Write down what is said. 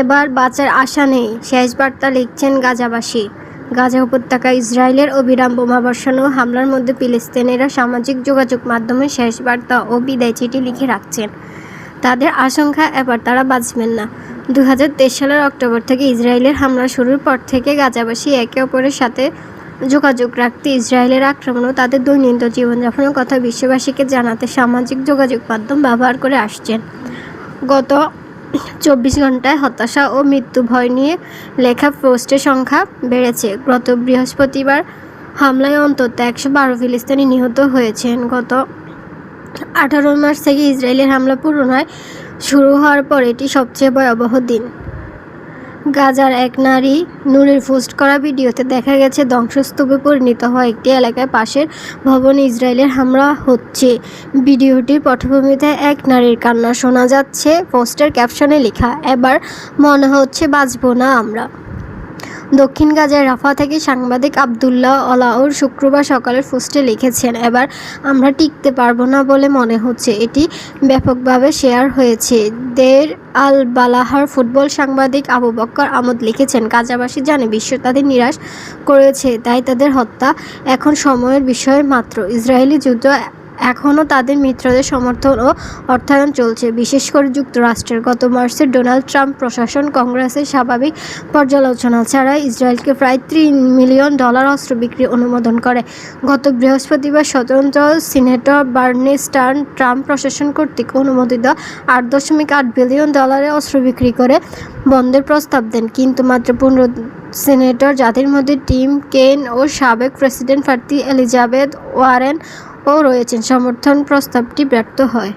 এবার বাঁচার আশা নেই। শেষ বার্তা লিখছেন গাজাবাসী। গাজা উপত্যকা ইসরায়েলের অবিরাম বোমাবর্ষণ ও হামলার মধ্যে ফিলিস্তিনিরা সামাজিক যোগাযোগ মাধ্যমে শেষ বার্তা ও বিদায় চিঠি লিখে রাখছেন। তাদের আশঙ্কা, এবার তারা বাঁচবেন না। দু হাজার তেইশ সালের অক্টোবর থেকে ইসরায়েলের হামলা শুরুর পর থেকে গাজাবাসী একে অপরের সাথে যোগাযোগ রাখতে ইসরায়েলের আক্রমণ ও তাদের দৈনন্দিন জীবনযাপনের কথা বিশ্ববাসীকে জানাতে সামাজিক যোগাযোগ মাধ্যম ব্যবহার করে আসছেন। গত চব্বিশ ঘন্টায় হতাশা ও মৃত্যু ভয় নিয়ে লেখা পোস্টের সংখ্যা বেড়েছে। গত বৃহস্পতিবার হামলায় অন্তত একশো বারো ফিলিস্তিনি নিহত হয়েছেন। গত আঠারো মার্চ থেকে ইসরায়েলের হামলা পূরণ হয়, শুরু হওয়ার পর এটি সবচেয়ে ভয়াবহ দিন। গাজার এক নারী নূরের পোস্ট করা ভিডিওতে দেখা গেছে, ধ্বংসস্তূপে পরিণত হওয়া একটি এলাকায় পাশের ভবন ইসরায়েলের হামলা হচ্ছে। ভিডিওটির পটভূমিতে এক নারীর কান্না শোনা যাচ্ছে। পোস্টের ক্যাপশনে লেখা, এবার মনে হচ্ছে বাঁচব না আমরা। দক্ষিণ গাজার রাফা থেকে সাংবাদিক আবদুল্লাহ অলাউর শুক্রবার সকালের পোস্টে লিখেছেন, এবার আমরা টিকতে পারব না বলে মনে হচ্ছে। এটি ব্যাপকভাবে শেয়ার হয়েছে। দের আল বালাহার ফুটবল সাংবাদিক আবু বক্কর আমদ লিখেছেন, গাজাবাসী জানে বিশ্ব তাদের নিরাশ করেছে, তাই তাদের হত্যা এখন সময়ের বিষয় মাত্র। ইসরায়েলি যুদ্ধ এখনও তাদের মিত্রদের সমর্থন ও অর্থায়ন চলছে। বিশেষ করে যুক্তরাষ্ট্রের। গত মার্চে ডোনাল্ড ট্রাম্প প্রশাসন কংগ্রেসের স্বাভাবিক পর্যালোচনা ছাড়া ইসরায়েলকে প্রায় তিন মিলিয়ন ডলার অস্ত্র বিক্রি অনুমোদন করে। গত বৃহস্পতিবার স্বতন্ত্র সিনেটর বার্নি স্টার্ন ট্রাম্প প্রশাসন কর্তৃক অনুমোদিত আট দশমিক আট বিলিয়ন ডলারে অস্ত্র বিক্রি করে বন্ধের প্রস্তাব দেন। কিন্তু মাত্র পনেরো সিনেটর যাদের মধ্যে টিম কেন ও সাবেক প্রেসিডেন্ট প্রার্থী এলিজাবেথ ওয়ারেন ও রয়েছেন। সমর্থন প্রস্তাবটি ব্যর্থ হয়।